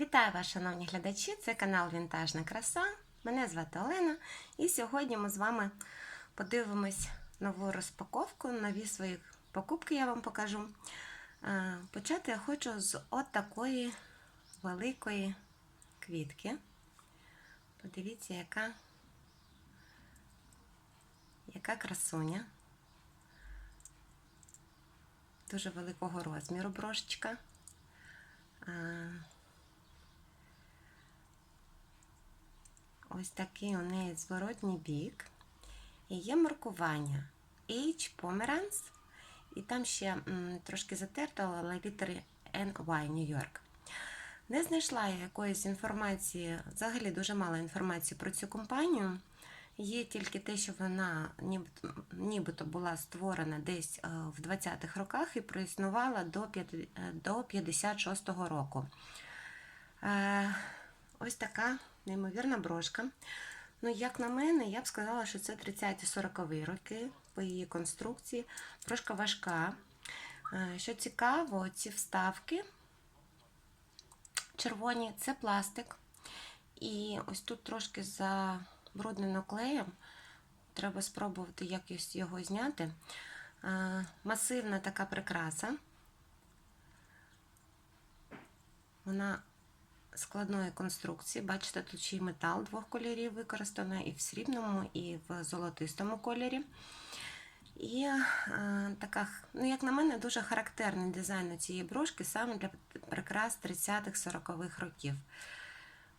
Вітаю вас, шановні глядачі! Це канал Вінтажна краса. Мене звати Олена, і сьогодні ми з вами подивимось нову розпаковку, нові свої покупки я вам покажу. Е, Почати я хочу з от великої квітки. Подивіться, яка, яка красуня. Дуже великого розміру брошечка. Ось такий у неї зворотній бік. І є маркування H Pomeranz. І там ще м, трошки затерто, але літери NY New York. Не знайшла я якоїсь інформації, взагалі дуже мало інформації про цю компанію. Є тільки те, що вона нібито, нібито була створена десь е, в 20-х роках і проіснувала до 5 е, 56-го року. Е, Ось така неймовірна брошка. Ну, як на мене, я б сказала, що це 30-40 роки по її конструкції. Брошка важка. Е, Що цікаво, ці вставки червоні це пластик. І ось тут трошки забруднено клеєм. Треба спробувати якось його зняти. Е, Масивна така прикраса. Вона складної конструкції. Бачите, тут ще й метал двох кольорів використано, і в срібному, і в золотистому кольорі. І е, така, ну, як на мене, дуже характерний дизайн цієї брошки саме для прикрас 30-х-40-х років.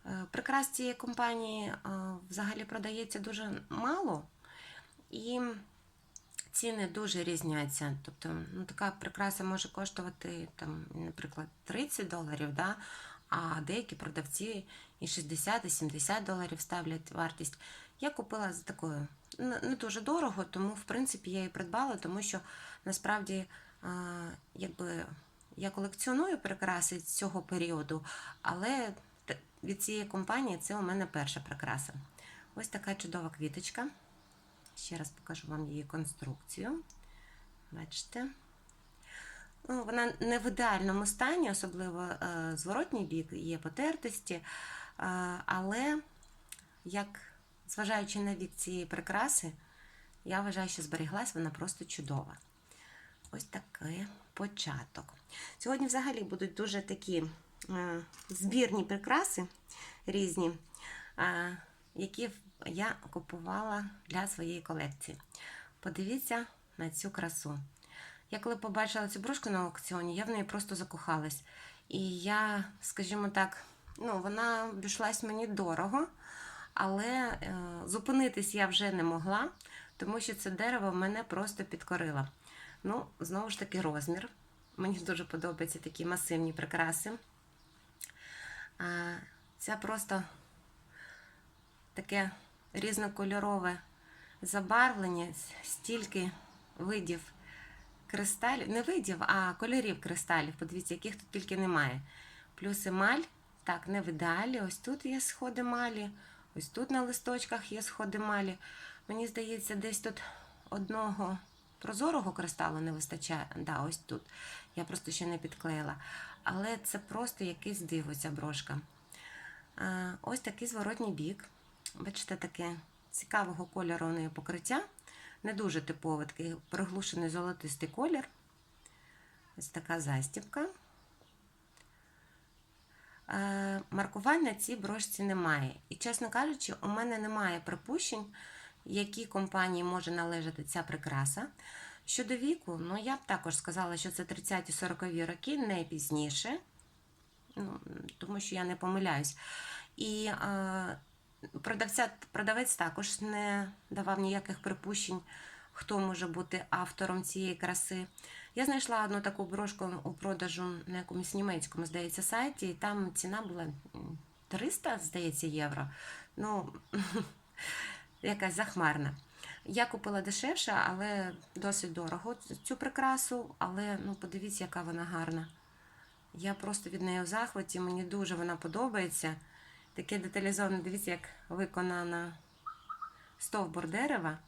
Е, прикрас цієї компанії е, взагалі продається дуже мало, і ціни дуже різняться. Тобто, ну, така прикраса може коштувати, там, наприклад, 30 доларів. Да? А деякі продавці і 60, і 70 доларів ставлять вартість. Я купила за такою не дуже дорого, тому в принципі я її придбала, тому що насправді якби я колекціоную прикраси цього періоду, але від цієї компанії це у мене перша прикраса. Ось така чудова квіточка. Ще раз покажу вам її конструкцію. Бачите? Ну, Вона не в ідеальному стані, особливо е, зворотній бік, є потертості, е, але, як зважаючи на вік цієї прикраси, я вважаю, що зберіглась вона просто чудова. Ось такий початок. Сьогодні, взагалі, будуть дуже такі е, збірні прикраси різні, які я купувала для своєї колекції. Подивіться на цю красу. Я коли побачила цю брошку на аукціоні, я в неї просто закохалась. І я, скажімо так, ну, вона обійшлась мені дорого, але е, зупинитись я вже не могла, тому що це дерево мене просто підкорило. Ну, знову ж таки, розмір. Мені дуже подобаються такі масивні прикраси. А, Це просто таке різнокольорове забарвлення, стільки видів кристалів, не видів, а кольорів кристалів. Подивіться, яких тут тільки немає. Плюс емаль, так, не в ідеалі. Ось тут є сходи малі, ось тут на листочках є сходи малі. Мені здається, десь тут одного прозорого кристалу не вистачає. Да, ось тут. Я просто ще не підклеїла. Але це просто якийсь диво, ця брошка. Ось такий зворотній бік. Бачите, таке цікавого кольору неї покриття. Не дуже типовий такий приглушений золотистий колір. Ось така застібка. Е, маркувань на цій брошці немає. І, чесно кажучи, у мене немає припущень, якій компанії може належати ця прикраса. Щодо віку, ну я б також сказала, що це 30-40 роки, не пізніше, ну, тому що я не помиляюсь. І е, Продавця, продавець також не давав ніяких припущень, хто може бути автором цієї краси. Я знайшла одну таку брошку у продажу на якомусь німецькому, здається, сайті, і там ціна була 300, здається, євро. Ну, якась захмарна. Я купила дешевше, але досить дорого цю прикрасу, але ну, подивіться, яка вона гарна. Я просто від неї в захваті, мені дуже вона подобається. Таке деталізоване, дивіться, як виконано стовбур дерева,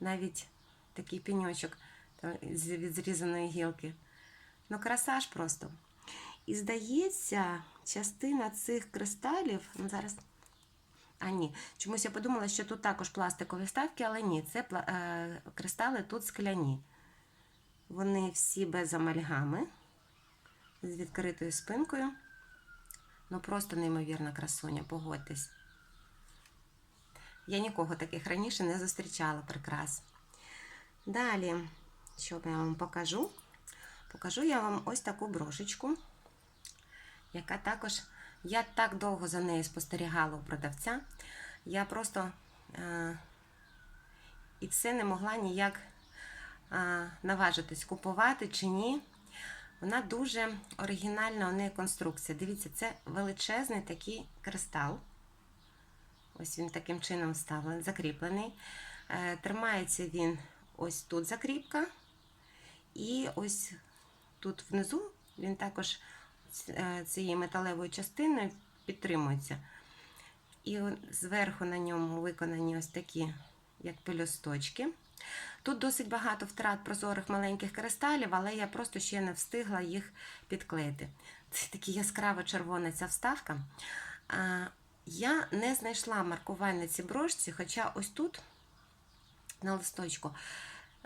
навіть такий піньочок від зрізаної гілки. Ну, краса ж просто. І здається, частина цих кристалів. Ну, зараз. А, ні. Чомусь я подумала, що тут також пластикові ставки, але ні, це е, кристали тут скляні. Вони всі без амальгами, з відкритою спинкою. Ну, просто неймовірна красуня, погодьтесь. Я нікого таких раніше не зустрічала прикрас. Далі, що я вам покажу? Покажу я вам ось таку брошечку, яка також. Я так довго за нею спостерігала у продавця. Я просто е, і все не могла ніяк е, наважитись, купувати чи ні. Вона дуже оригінальна у неї конструкція. Дивіться, це величезний такий кристал. Ось він таким чином вставлений, закріплений. Е, Тримається він ось тут закріпка. І ось тут внизу він також е, цією металевою частиною підтримується. І зверху на ньому виконані ось такі, як пелюсточки. Тут досить багато втрат прозорих маленьких кристалів, але я просто ще не встигла їх підклеїти. Це такі яскраво червона ця вставка. Я не знайшла маркувань на цій брошці, хоча ось тут на листочку.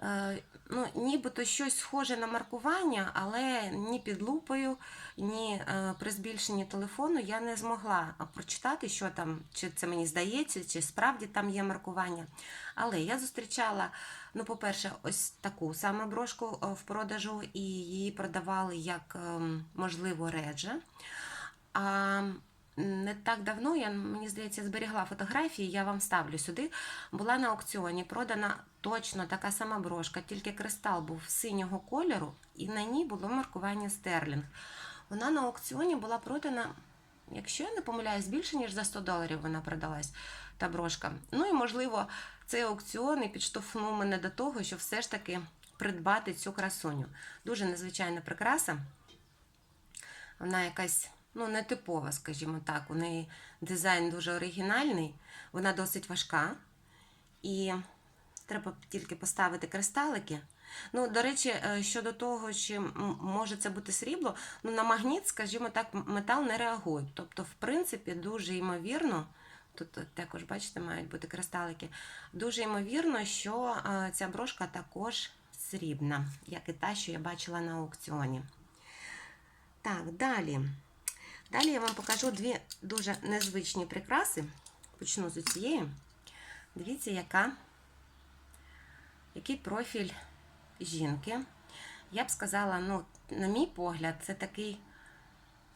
Е, Ну, нібито щось схоже на маркування, але ні під лупою, ні е, при збільшенні телефону я не змогла прочитати, що там, чи це мені здається, чи справді там є маркування. Але я зустрічала, ну, по-перше, ось таку саме брошку е, в продажу, і її продавали як, ем, можливо, редже. А не так давно, я, мені здається, зберігла фотографії, я вам ставлю сюди. Була на аукціоні продана точно така сама брошка, тільки кристал був синього кольору, і на ній було маркування стерлінг. Вона на аукціоні була продана, якщо я не помиляюсь, більше, ніж за 100 доларів вона продалась, та брошка. Ну і, можливо, цей аукціон і підштовхнув мене до того, що все ж таки придбати цю красуню. Дуже незвичайна прикраса. Вона якась ну, нетипова, скажімо так. У неї дизайн дуже оригінальний, вона досить важка. І треба тільки поставити кристалики. Ну, до речі, е, щодо того, чи може це бути срібло, ну, на магніт, скажімо так, метал не реагує. Тобто, в принципі, дуже ймовірно, тут також, бачите, мають бути кристалики. Дуже ймовірно, що е, ця брошка також срібна, як і та, що я бачила на аукціоні. Так, далі. Далі я вам покажу дві дуже незвичні прикраси. Почну з цієї. Дивіться, яка, який профіль жінки. Я б сказала, ну, на мій погляд, це такий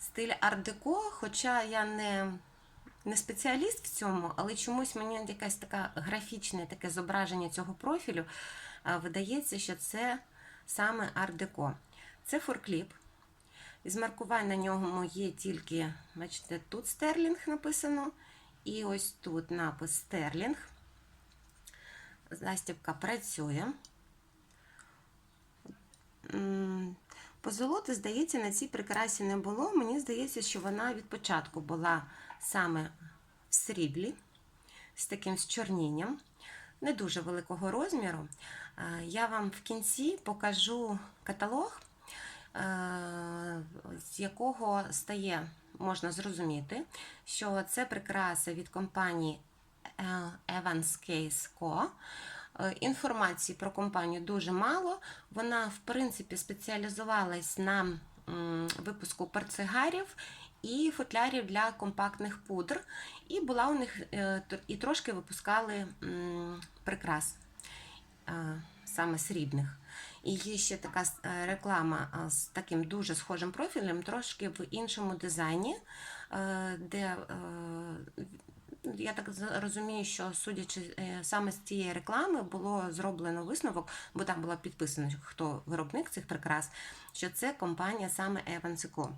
стиль арт-деко, хоча я не, не спеціаліст в цьому, але чомусь мені якесь таке графічне таке зображення цього профілю видається, що це саме арт-деко. Це форкліп. Із маркувань на ньому є тільки, бачите, тут стерлінг написано, і ось тут напис стерлінг. Застібка працює. Позолоти, здається, на цій прикрасі не було. Мені здається, що вона від початку була саме в сріблі, з таким зчорнінням, не дуже великого розміру. Е, Я вам в кінці покажу каталог, з якого стає, можна зрозуміти, що це прикраса від компанії е, Evans Case Co. Е, Інформації про компанію дуже мало. Вона, в принципі, спеціалізувалась на випуску портсигарів і футлярів для компактних пудр. І була у них е, і трошки випускали прикрас е, саме срібних. І є ще така е, реклама е, з таким дуже схожим профілем, трошки в іншому дизайні, е, де я так розумію, що судячи саме з цієї реклами, було зроблено висновок, бо там було підписано, хто виробник цих прикрас, що це компанія саме Evans Co.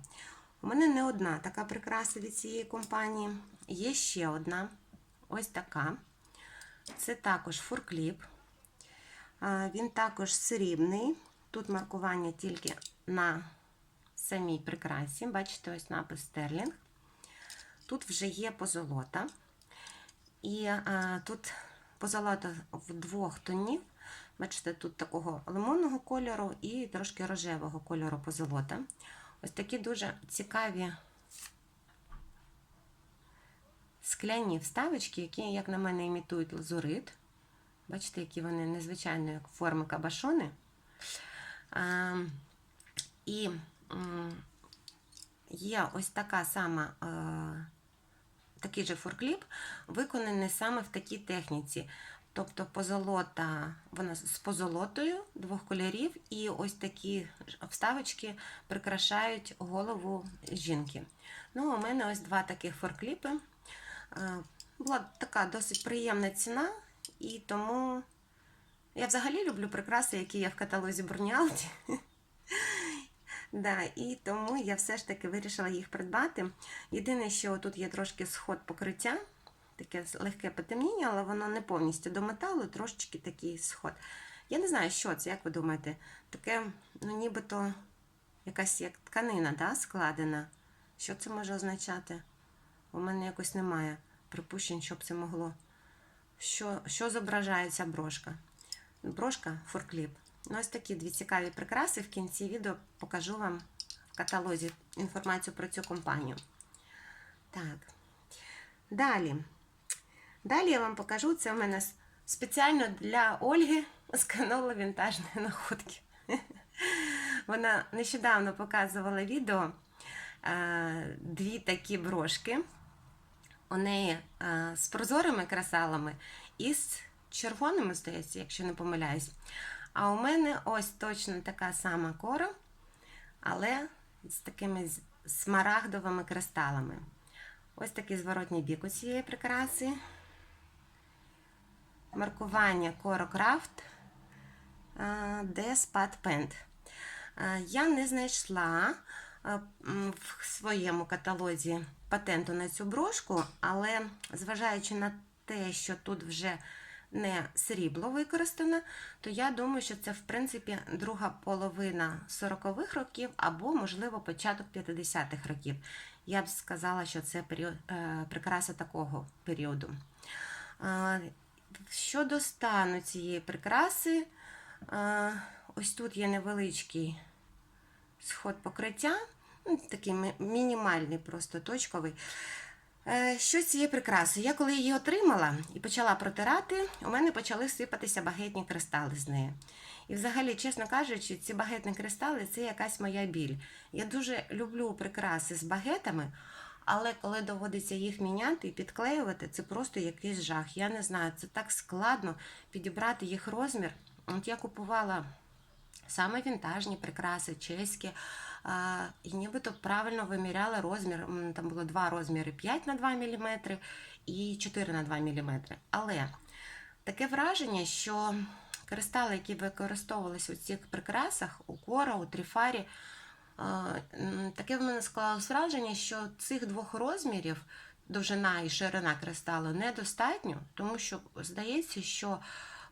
У мене не одна така прикраса від цієї компанії, є ще одна, ось така. Це також фуркліп. Він також срібний. Тут маркування тільки на самій прикрасі. Бачите, ось напис стерлінг. Тут вже є позолота. І а, тут позолота в двох тонів. Бачите, тут такого лимонного кольору і трошки рожевого кольору позолота. ось такі дуже цікаві скляні вставочки, які, як на мене, імітують лазурит. Бачите, які вони незвичайної форми кабашони. І є ось така сама, е, такий же фуркліп, виконаний саме в такій техніці. Тобто позолота, вона з позолотою двох кольорів, і ось такі вставочки прикрашають голову жінки. Ну, у мене ось два таких форкліпи. Е, Була така досить приємна ціна, і тому я взагалі люблю прикраси, які є в каталозі Бурніалті. Да, і тому я все ж таки вирішила їх придбати. Єдине, що тут є трошки сход покриття, таке легке потемніння, але воно не повністю до металу, трошечки такий сход. Я не знаю, що це, як ви думаєте? Таке, ну нібито якась як тканина да, складена. Що це може означати? У мене якось немає припущень, що б це могло. Що, що зображає ця брошка? Брошка форкліп. Ну, ось такі дві цікаві прикраси. В кінці відео покажу вам в каталозі інформацію про цю компанію. Так. Далі. Далі я вам покажу, це у мене спеціально для Ольги з каналу Вінтажної находки. Вона нещодавно показувала відео е, дві такі брошки. У неї з прозорими красалами і з червоними, здається, якщо не помиляюсь. А у мене ось точно така сама кора, але з такими смарагдовими кристалами. Ось такий зворотній бік у цієї прикраси. Маркування Craft де Paint. Е, Я не знайшла в своєму каталозі патенту на цю брошку, але зважаючи на те, що тут вже не срібло використано, то я думаю, що це в принципі друга половина 40-х років або, можливо, початок 50-х років. Я б сказала, що це період, е, прикраса такого періоду. Е, Щодо стану цієї прикраси, е, ось тут є невеличкий сход покриття, такий мінімальний, просто точковий. Е, Що з цієї прикраси? Я коли її отримала і почала протирати, у мене почали сипатися багетні кристали з неї. І взагалі, чесно кажучи, ці багетні кристали це якась моя біль. Я дуже люблю прикраси з багетами, але коли доводиться їх міняти і підклеювати, це просто якийсь жах. Я не знаю, це так складно підібрати їх розмір. От я купувала саме вінтажні прикраси, чеські. І нібито правильно виміряла розмір. Там було два розміри 5 на 2 мм і 4 на 2 мм. Але таке враження, що кристали, які використовувалися у цих прикрасах, у кора, у тріфарі, таке в мене склалось враження, що цих двох розмірів, довжина і ширина кристалу, недостатньо, тому що здається, що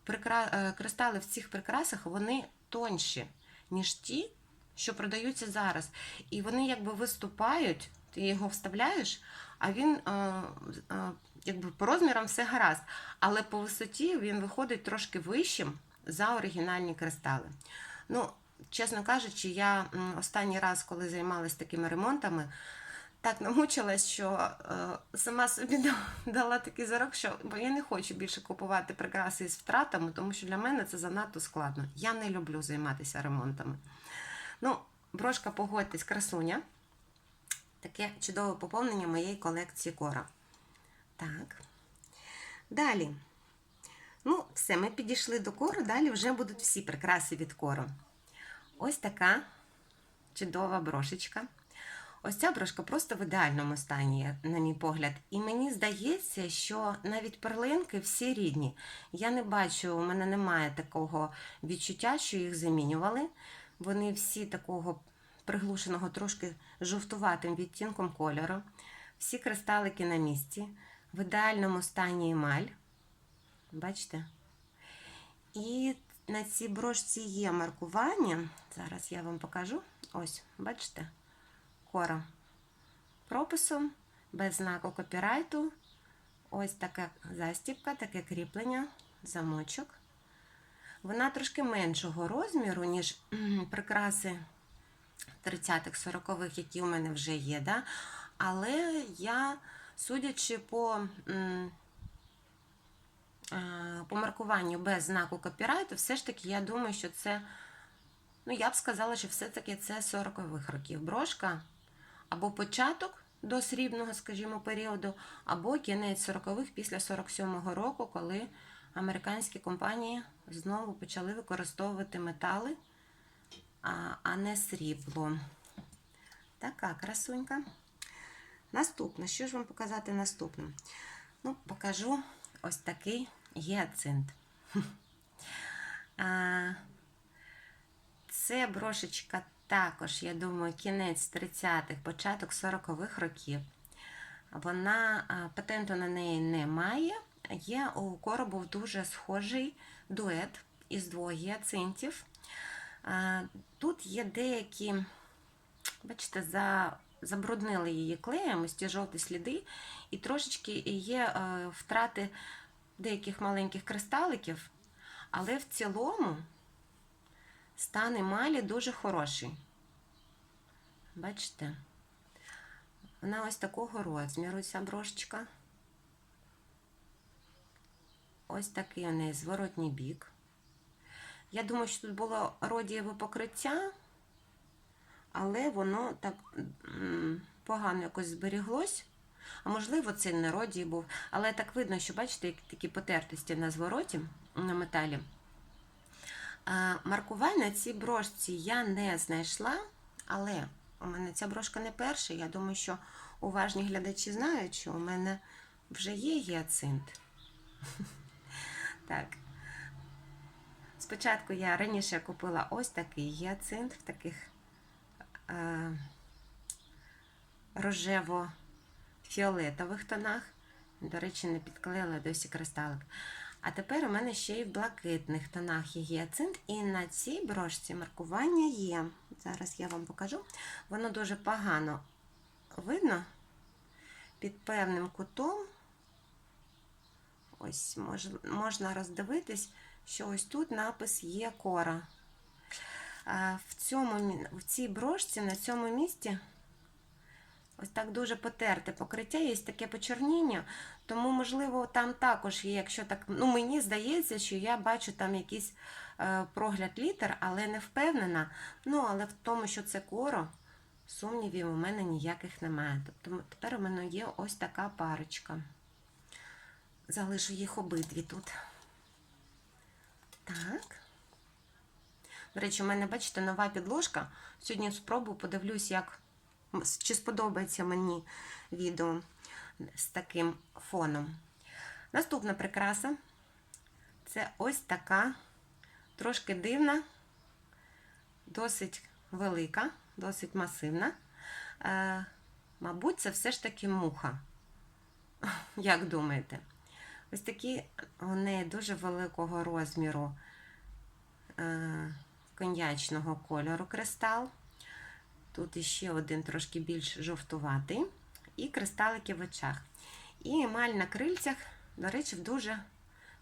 прикра... е, кристали в цих прикрасах вони тонші, ніж ті, що продаються зараз. І вони якби виступають, ти його вставляєш, а він е, е, якби по розмірам все гаразд. Але по висоті він виходить трошки вищим за оригінальні кристали. Ну, чесно кажучи, я останній раз, коли займалася такими ремонтами, так намучилась, що е, сама собі дала такий зарок, що бо я не хочу більше купувати прикраси з втратами, тому що для мене це занадто складно. Я не люблю займатися ремонтами. Ну, брошка, погодьтесь, красуня. Таке чудове поповнення моєї колекції кора. Так. Далі. Ну, все, ми підійшли до кору, далі вже будуть всі прикраси від кору. Ось така чудова брошечка. Ось ця брошка просто в ідеальному стані, на мій погляд. І мені здається, що навіть перлинки всі рідні. Я не бачу, у мене немає такого відчуття, що їх замінювали. Вони всі такого приглушеного трошки жовтуватим відтінком кольору. Всі кристалики на місці, в ідеальному стані емаль. Бачите? І на цій брошці є маркування. Зараз я вам покажу. Ось, бачите? Кора прописом, без знаку копірайту. Ось така застібка, таке кріплення, замочок. Вона трошки меншого розміру, ніж прикраси 30-х, 40-х, які у мене вже є. Да? Але я, судячи по, по маркуванню без знаку копірайту, все ж таки я думаю, що це, ну я б сказала, що все-таки це 40-х років. Брошка або початок до срібного, скажімо, періоду, або кінець 40-х після 47-го року, коли американські компанії знову почали використовувати метали, а, не срібло. Така красунька. Наступне, що ж вам показати наступним? Ну, покажу ось такий гіацинт. Це брошечка також, я думаю, кінець 30-х, початок 40-х років. Вона патенту на неї немає. Є у коробу дуже схожий дует із двох гіацинтів. Тут є деякі, бачите, за, забруднили її клеєм, ось ті жовті сліди, і трошечки є е, втрати деяких маленьких кристаликів, але в цілому стан емалі дуже хороший. Бачите? Вона ось такого розміру, ця брошечка. Ось такий у неї зворотній бік. Я думаю, що тут було родієве покриття, але воно так погано якось зберіглось. А можливо, це не родій був. Але так видно, що бачите, як такі потертості на звороті на металі. А, маркування цій брошці я не знайшла, але у мене ця брошка не перша. Я думаю, що уважні глядачі знають, що у мене вже є гіацинт. Так. Спочатку я раніше купила ось такий гіацинт в таких е, рожево-фіолетових тонах. До речі, не підклеїла досі кристалик. А тепер у мене ще й в блакитних тонах є гіацинт, і на цій брошці маркування є. Зараз я вам покажу. Воно дуже погано видно під певним кутом. Ось мож, можна роздивитись, що ось тут напис є кора. В, цьому, в цій брошці на цьому місці ось так дуже потерте покриття, є таке почорніння, тому, можливо, там також є, якщо так, ну мені здається, що я бачу там якийсь е, прогляд літер, але не впевнена. Ну, але в тому, що це коро, сумнівів у мене ніяких немає. Тобто тепер у мене є ось така парочка. Залишу їх обидві тут. Так. До речі, у мене, бачите, нова підложка. Сьогодні спробую, подивлюсь, як, чи сподобається мені відео з таким фоном. Наступна прикраса це ось така, трошки дивна, досить велика, досить масивна. Е, мабуть, це все ж таки муха. Як думаєте? Ось такі у неї дуже великого розміру е, коньячного кольору кристал. Тут іще один трошки більш жовтуватий, і кристалики в очах. І емаль на крильцях, до речі, в дуже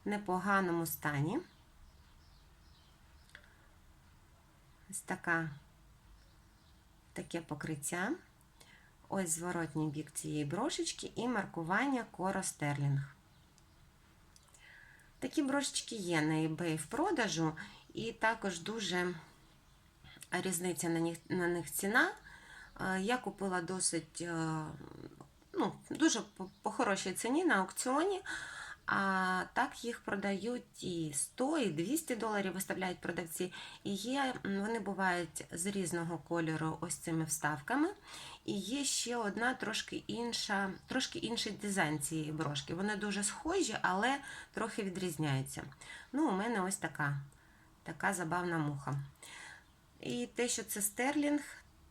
непоганому стані. Ось така, таке покриття. Ось зворотній бік цієї брошечки і маркування Коро Стерлінг. Такі брошечки є на eBay в продажу, і також дуже різниця на них, на них ціна. Я купила досить ну, дуже по, по хорошій ціні на аукціоні. А так їх продають і 100, і 200 доларів виставляють продавці. І є, вони бувають з різного кольору ось цими вставками. І є ще одна трошки інша, трошки інший дизайн цієї брошки. Вони дуже схожі, але трохи відрізняються. Ну, у мене ось така, така забавна муха. І те, що це стерлінг,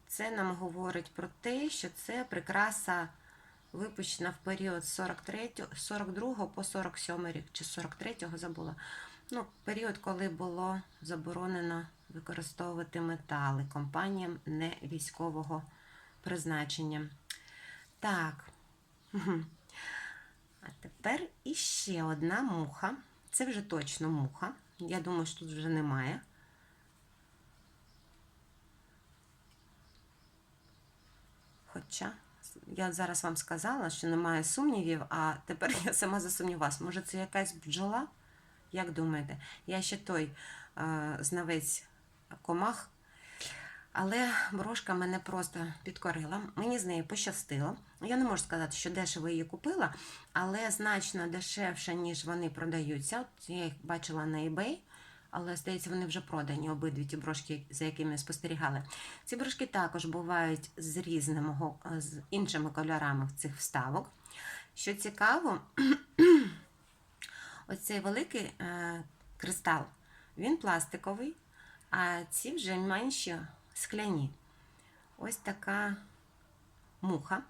це нам говорить про те, що це прикраса випущена в період з 43, 42 по 47 рік, чи 43-го забула. Ну, період, коли було заборонено використовувати метали компаніям не військового призначення. Так. А тепер іще одна муха. Це вже точно муха. Я думаю, що тут вже немає. Хоча я зараз вам сказала, що немає сумнівів, а тепер я сама засумнівалась. Може, це якась бджола? Як думаєте? Я ще той е, знавець комах, але брошка мене просто підкорила. Мені з нею пощастило. Я не можу сказати, що дешево її купила, але значно дешевше, ніж вони продаються. От я їх бачила на eBay, але здається, вони вже продані, обидві ті брошки, за якими спостерігали. Ці брошки також бувають з різними з іншими кольорами цих вставок. Що цікаво, оцей великий е, кристал, він пластиковий, а ці вже менші скляні. Ось така муха.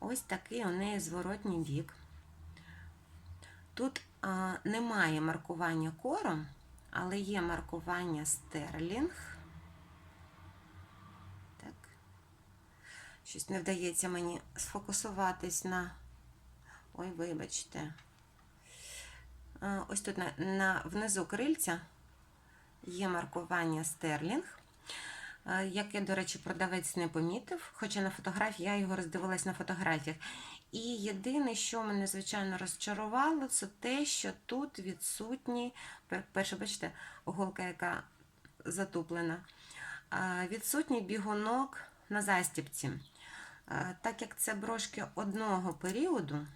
Ось такий у неї зворотній бік. Тут а, немає маркування кором, але є маркування стерлінг. Так. Щось не вдається мені сфокусуватись на. Ой, вибачте. А, ось тут на, на, внизу крильця є маркування стерлінг. Яке, до речі, продавець не помітив, хоча на фотографії я його роздивилась на фотографіях. І єдине, що мене, звичайно, розчарувало, це те, що тут відсутні, перше, бачите, голка, яка затуплена, відсутній бігунок на застіпці. Так як це брошки одного періоду,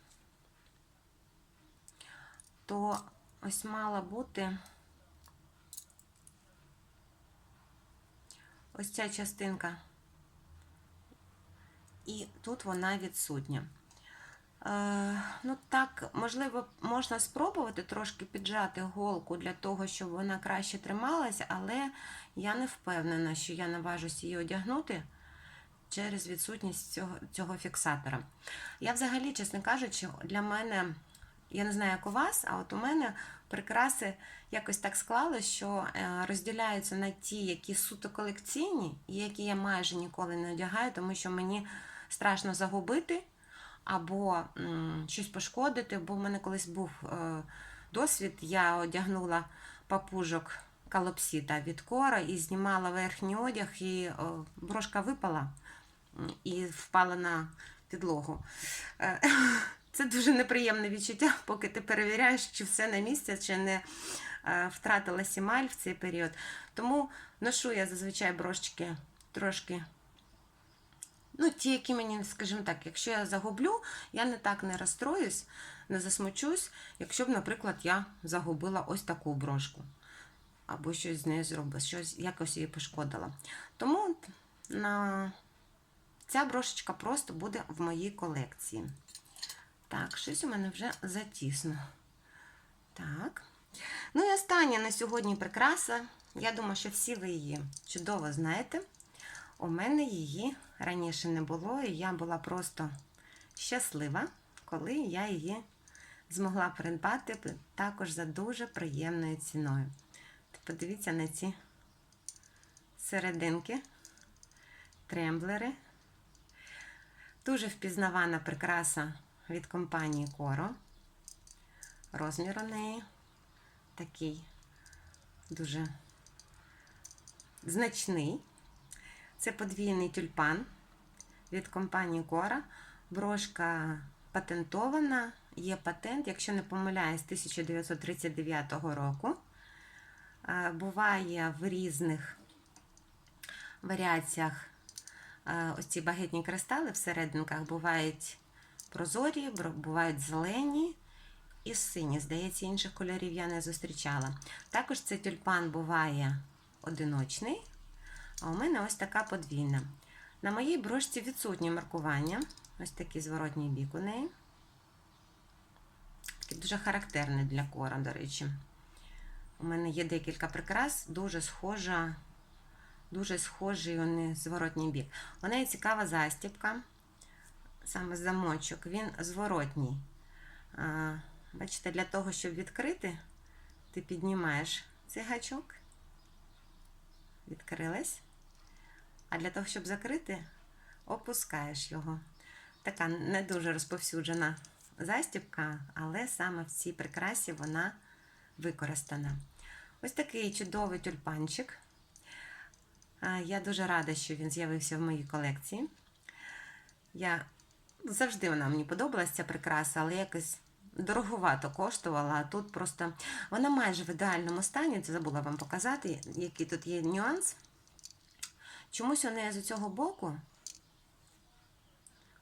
то ось мала бути. ось ця частинка. І тут вона відсутня. Е, ну так, можливо, можна спробувати трошки піджати голку для того, щоб вона краще трималася, але я не впевнена, що я наважусь її одягнути через відсутність цього, цього фіксатора. Я взагалі, чесно кажучи, для мене, я не знаю, як у вас, а от у мене прикраси якось так склалося, що е, розділяються на ті, які суто колекційні, і які я майже ніколи не одягаю, тому що мені страшно загубити або щось пошкодити, бо в мене колись був е, досвід, я одягнула папужок калопсіта від кора і знімала верхній одяг, і брошка випала і впала на підлогу. Е, Це дуже неприємне відчуття, поки ти перевіряєш, чи все на місці, чи не е, втратила сімаль в цей період. Тому ношу я зазвичай брошечки трошки. Ну, ті, які мені, скажімо так, якщо я загублю, я не так не розстроюсь, не засмучусь, якщо б, наприклад, я загубила ось таку брошку. Або щось з нею зробила, щось якось її пошкодила. Тому на... ця брошечка просто буде в моїй колекції. Так, щось у мене вже затісно. Так. Ну і остання на сьогодні прикраса. Я думаю, що всі ви її чудово знаєте. У мене її раніше не було, і я була просто щаслива, коли я її змогла придбати також за дуже приємною ціною. Подивіться на ці серединки, тремблери. Дуже впізнавана прикраса від компанії Коро. Розмір у неї такий дуже значний. Це подвійний тюльпан від компанії Кора. Брошка патентована, є патент, якщо не помиляюсь, з 1939 року. Буває в різних варіаціях ось ці багетні кристали в серединках бувають прозорі, бувають зелені і сині. Здається, інших кольорів я не зустрічала. Також цей тюльпан буває одиночний, а у мене ось така подвійна. На моїй брошці відсутнє маркування. Ось такий зворотній бік у неї. Такий дуже характерний для кора, до речі. У мене є декілька прикрас, дуже схожа, дуже схожий вони зворотній бік. У неї цікава застібка, саме замочок, він зворотній. Бачите, для того, щоб відкрити, ти піднімаєш цей гачок, відкрилась. А для того, щоб закрити, опускаєш його. Така не дуже розповсюджена застібка, але саме в цій прикрасі вона використана. Ось такий чудовий тюльпанчик. Я дуже рада, що він з'явився в моїй колекції. Я завжди вона мені подобалася ця прикраса, але якось дороговато коштувала. А тут просто вона майже в ідеальному стані. Це забула вам показати, який тут є нюанс. Чомусь у неї з цього боку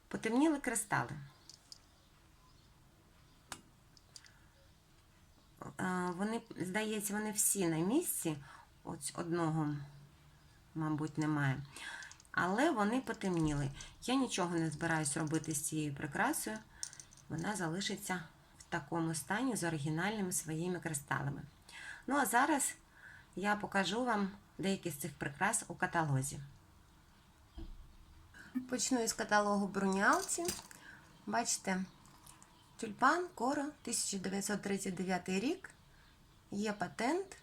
потемніли кристали. Е, Вони, здається, вони всі на місці. Ось одного, мабуть, немає. Але вони потемніли. Я нічого не збираюсь робити з цією прикрасою. Вона залишиться такому стані з оригінальними своїми кристалами. Ну, а зараз я покажу вам деякі з цих прикрас у каталозі. Почну із каталогу Брунялці. Бачите, тюльпан, коро, 1939 рік. Є патент,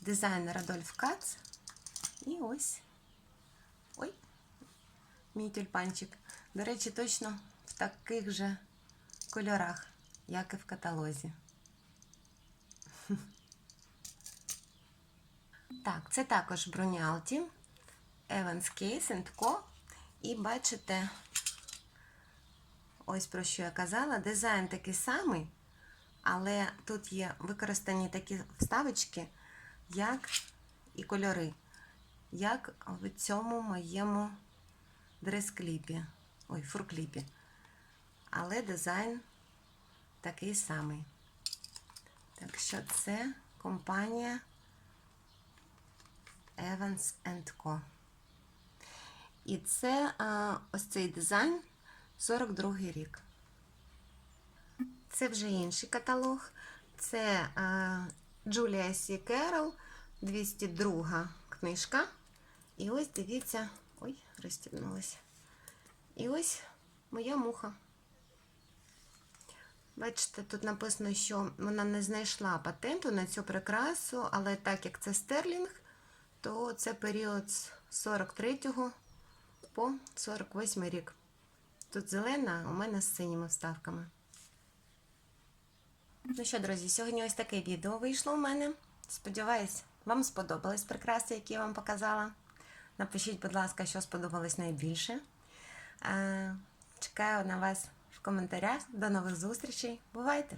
дизайн Радольф Кац. І ось. Ой, мій тюльпанчик. До речі, точно в таких же кольорах, як і в каталозі. Так, це також Брунялті, Evans Case Co. І бачите, ось про що я казала, дизайн такий самий, але тут є використані такі вставочки, як і кольори, як в цьому моєму дрес-кліпі, ой, фуркліпі. Але дизайн такий самий. Так що це компанія Evans Co. І це ось цей дизайн 42 рік. Це вже інший каталог. Це Джулія Сі Керол, 202 книжка. І ось дивіться, ой, розстібнулася. І ось моя муха. Бачите, тут написано, що вона не знайшла патенту на цю прикрасу, але так як це стерлінг, то це період з 43 по 48 рік. Тут зелена, а у мене з синіми вставками. Ну що, друзі, сьогодні ось таке відео вийшло у мене. Сподіваюсь, вам сподобались прикраси, які я вам показала. Напишіть, будь ласка, що сподобалось найбільше. Е, Чекаю на вас коментарях. До нових зустрічей. Бувайте!